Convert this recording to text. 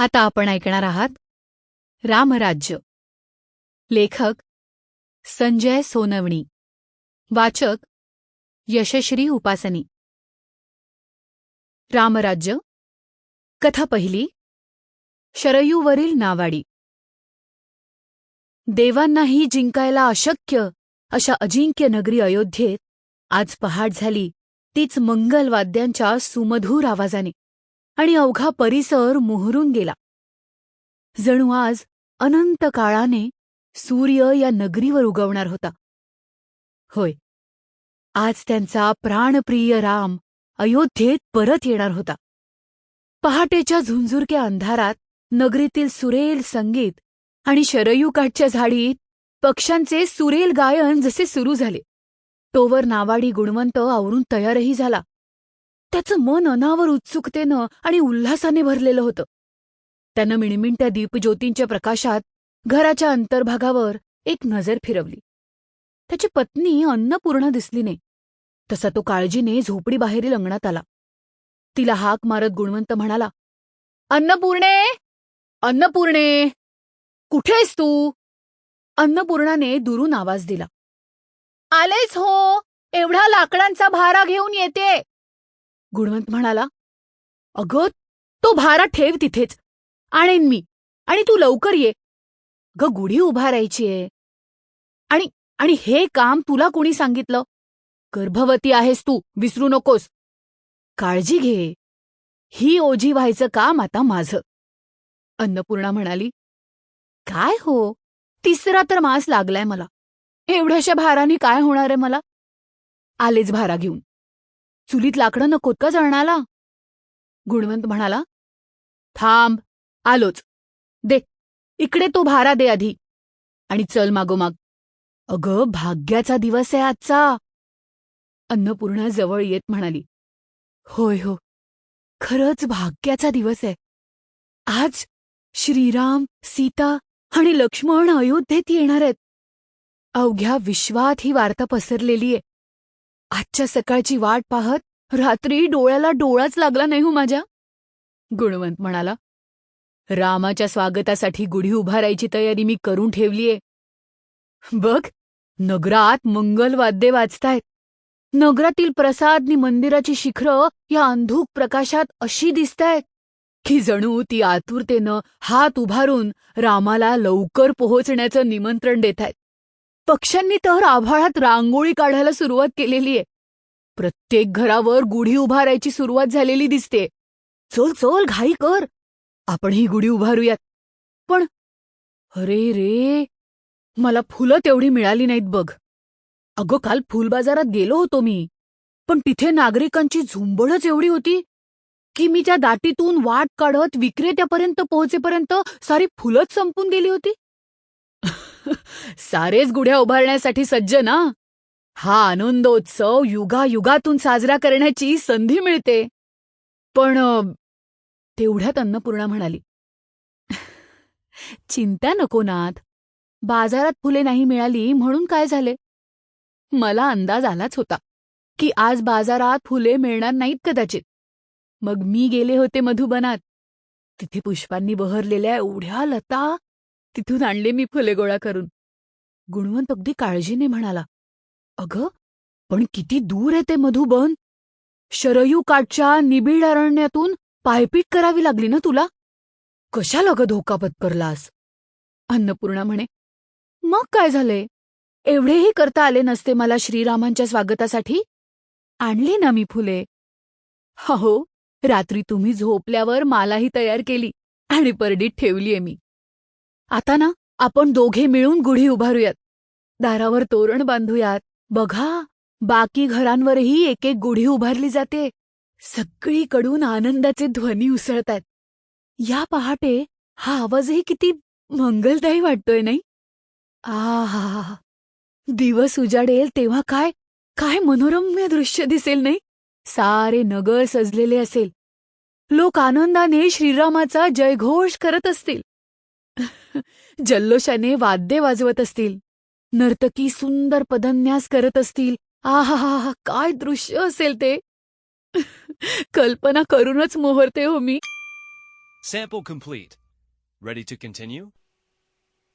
आता आपण ऐकणार आहात रामराज्य. लेखक संजय सोनवणी. वाचक यशश्री उपासनी. रामराज्य. कथा पहिली. शरयूवरील नावाडी. देवांनाही जिंकायला अशक्य अशा अजिंक्य नगरी अयोध्येत आज पहाट झाली तीच मंगलवाद्यांच्या सुमधूर आवाजाने. आणि अवघा परिसर मोहरून गेला. जणू आज अनंत काळाने सूर्य या नगरीवर उगवणार होता. होय आज त्यांचा प्राणप्रिय राम अयोध्येत परत येणार होता. पहाटेच्या झुंझुरक्या अंधारात नगरीतील सुरेल संगीत आणि शरयूकाठच्या झाडीत पक्ष्यांचे सुरेल गायन जसे सुरू झाले. तोवर नावाडी गुणवंत आवरून तयारही झाला. त्याचं मन अनावर उत्सुकतेनं आणि उल्हासाने भरलेलं होतं. त्यानं मिणमिणत्या दीपज्योतींच्या प्रकाशात घराच्या अंतर्भागावर एक नजर फिरवली. त्याची पत्नी अन्नपूर्णा दिसली नाही. तसा तो काळजीने झोपडीबाहेरील अंगणात आला. तिला हाक मारत गुणवंत म्हणाला अन्नपूर्णे! अन्नपूर्णे! कुठेस तू? अन्नपूर्णाने दुरून आवाज दिला आलेच हो! एवढा लाकडांचा भारा घेऊन येते! गुणवंत म्हणाला अगं तो भारा ठेव तिथेच. आणेन मी. आणि तू लवकर ये. ग गुढी उभा राहायचीये आणि आणि हे काम तुला कोणी सांगितलं? गर्भवती आहेस तू विसरू नकोस. काळजी घे. ही ओझी व्हायचं काम आता माझं. अन्नपूर्णा म्हणाली काय हो? तिसरा तर मास लागलाय मला. एवढ्याशा भाराने काय होणार आहे मला? आलेच भारा घेऊन. चुलीत लाकडं नकोत का जळणाला? गुणवंत म्हणाला थांब आलोच. दे इकडे तो भारा दे आधी. आणि चल मागोमाग. अगं भाग्याचा दिवस आहे आजचा. अन्नपूर्णा जवळ येत म्हणाली होय हो. खरंच भाग्याचा दिवस आहे. आज श्रीराम सीता आणि लक्ष्मण अयोध्येत येणार आहेत. अवघ्या विश्वात ही वार्ता पसरलेली आहे आजच्या सकाळची वाट पाहत रात्री डोळ्याला डोळाच लागला नाही हो माझ्या. गुणवंत म्हणाला रामाच्या स्वागतासाठी गुढी उभारायची तयारी मी करून ठेवलीये. बघ नगरात मंगलवाद्ये वाजतायत. नगरातील प्रसादनी मंदिराची शिखरं या अंधूक प्रकाशात अशी दिसतायत की जणू ती आतुरतेनं हात उभारून रामाला लवकर पोहोचण्याचं निमंत्रण देत आहेत पक्ष्यांनी तर आभाळात रांगोळी काढायला सुरुवात केलेली आहे. प्रत्येक घरावर गुढी उभारायची सुरुवात झालेली दिसते. चल चल घाई कर. आपण ही गुढी उभारूयात. पण अरे रे मला फुलं तेवढी मिळाली नाहीत बघ. अगं काल फुलबाजारात गेलो होतो मी. पण तिथे नागरिकांची झुंबडच एवढी होती की मी त्या दाटीतून वाट काढत विक्रेत्यापर्यंत पोहोचेपर्यंत सारी फुलंच संपून गेली होती. सारेच गुढ्या उभारण्यासाठी सज्ज ना? हा आनंदोत्सव युगायुगातून साजरा करण्याची संधी मिळते. पण तेवढ्यात अन्नपूर्णा म्हणाली चिंता नको नाथ. बाजारात फुले नाही मिळाली म्हणून काय झाले? मला अंदाज आलाच होता की आज बाजारात फुले मिळणार नाहीत कदाचित. मग मी गेले होते मधुबनात. तिथे पुष्पांनी बहरलेल्या एवढ्या लता. तिथून आणले मी फुले गोळा करून. गुणवंत अगदी काळजीने म्हणाला अगं पण किती दूर आहे ते मधुबन? शरयू काठच्या निबिड अरण्यातून पायपीट करावी लागली ना तुला? कशाला ग धोका पत्करलास? अन्नपूर्णा म्हणे मग काय झाले? एवढेही करता आले नसते मला श्रीरामांच्या स्वागतासाठी? आणली ना मी फुले. हो रात्री तुम्ही झोपल्यावर मालाही तयार केली आणि परडीत ठेवलीये मी. आता ना आपण दोघे मिळून गुढी उभारूयात. दारावर तोरण बांधूयात. बघा बाकी घरांवरही एक एक गुढी उभारली जाते. सगळीकडून आनंदाचे ध्वनी उसळतायत या पहाटे हा आवाजही किती मंगलदायी वाटतोय नाही? आहा दिवस उजाडेल तेव्हा काय काय मनोरम्य दृश्य दिसेल नाही? सारे नगर सजलेले असेल. लोक आनंदाने श्रीरामाचा जयघोष करत असतील. जल्लोषाने वाद्ये वाजवत असतील. नर्तकी सुंदर पदन्यास करत असतील आहा काय दृश्य असेल ते कल्पना करूनच मोहरते हो मी Sample complete. Ready to continue?